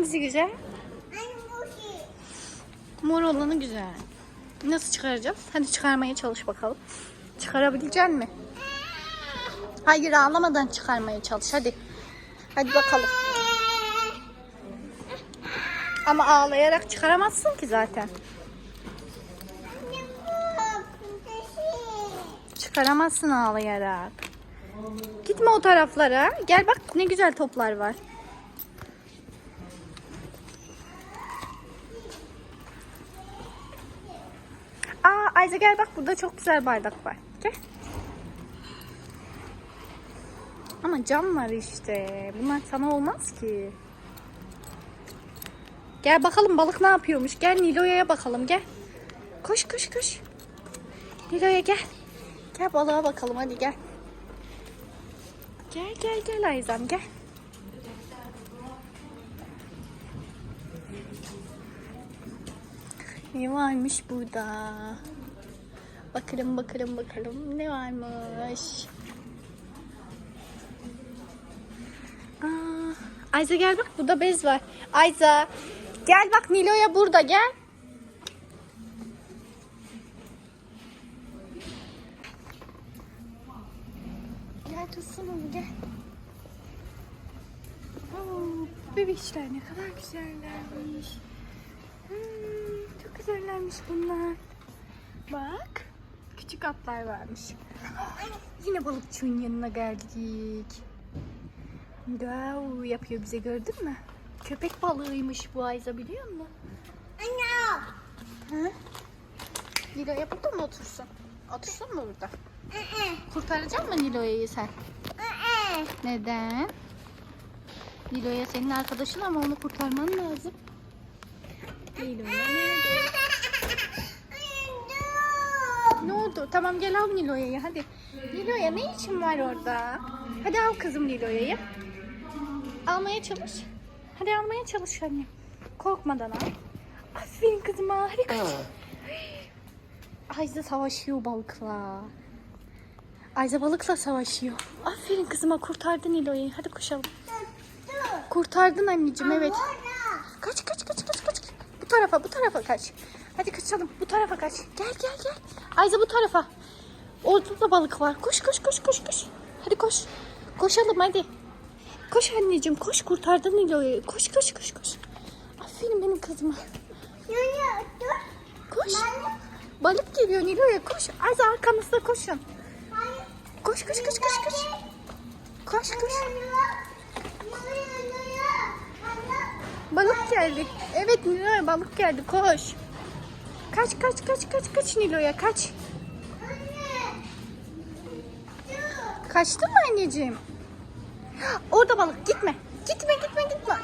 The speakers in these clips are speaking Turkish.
Hangisi güzel? Mor olanı güzel. Nasıl çıkaracağız? Hadi çıkarmaya çalış bakalım. Çıkarabilecek mi? Hayır ağlamadan çıkarmaya çalış hadi. Hadi bakalım. Ama ağlayarak çıkaramazsın ki zaten. Çıkaramazsın ağlayarak. Gitme o taraflara. Gel bak ne güzel toplar var. Ayza gel bak burada çok güzel bardak var. Gel. Ama cam var işte. Bunlar sana olmaz ki. Gel bakalım balık ne yapıyormuş. Gel Nilo'ya bakalım gel. Koş koş koş. Nilo'ya gel. Gel balığa bakalım hadi gel. Gel gel gel Ayzam gel. Ne varmış burada? Bakalım bakalım bakalım ne varmış. Aa, Ayza gel bak burada bez var. Ayza gel bak Nilo'ya burada gel. Gel tutsun onu gel. Oo, bebişler ne kadar güzellermiş. Hmm, çok güzellermiş bunlar. Bak küçük atlar varmış. Yine balıkçının yanına geldik. Wow, yapıyor bize gördün mü? Köpek balığıymış bu Ayza biliyor musun? Hı? Nilo'ya burada mı otursun? Otursun mu burada? Kurtaracak mı Nilo'yu sen? Neden? Nilo'ya senin arkadaşın ama onu kurtarman lazım. Nilo'ya nerede? Ne oldu? Tamam gel al Nilo'yu hadi. Nilo'ya ne için var orada? Hadi al kızım Nilo'yu. Almaya çalış. Hadi almaya çalış anne. Korkmadan al. Aferin kızıma. Hadi kaç. Ayza savaşıyor balıkla. Ayza balıkla savaşıyor. Aferin kızıma kurtardın Nilo'yu. Hadi koşalım. Kurtardın anneciğim evet. Kaç kaç kaç kaç kaç. Bu tarafa bu tarafa kaç. Hadi kaçalım bu tarafa kaç. Gel gel gel. Ayza bu tarafa. Orada da balık var. Koş koş koş koş koş. Hadi koş. Koşalım hadi. Koş anneciğim koş kurtardın Nilo'yu. Koş koş koş koş. Aferin benim kızıma. Koş. Balık geliyor Nilo'ya koş. Ayza arkamızda koşun. Koş koş koş koş koş. Koş koş. Balık geldi. Evet Nilo'ya balık geldi. Koş. Kaç kaç kaç kaç kaç Nilo'ya kaç. Kaçtın mı anneciğim? Orada balık gitme. Gitme gitme gitme.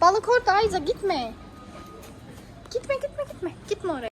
Balık orada Ayza gitme. Gitme gitme gitme. Gitme oraya.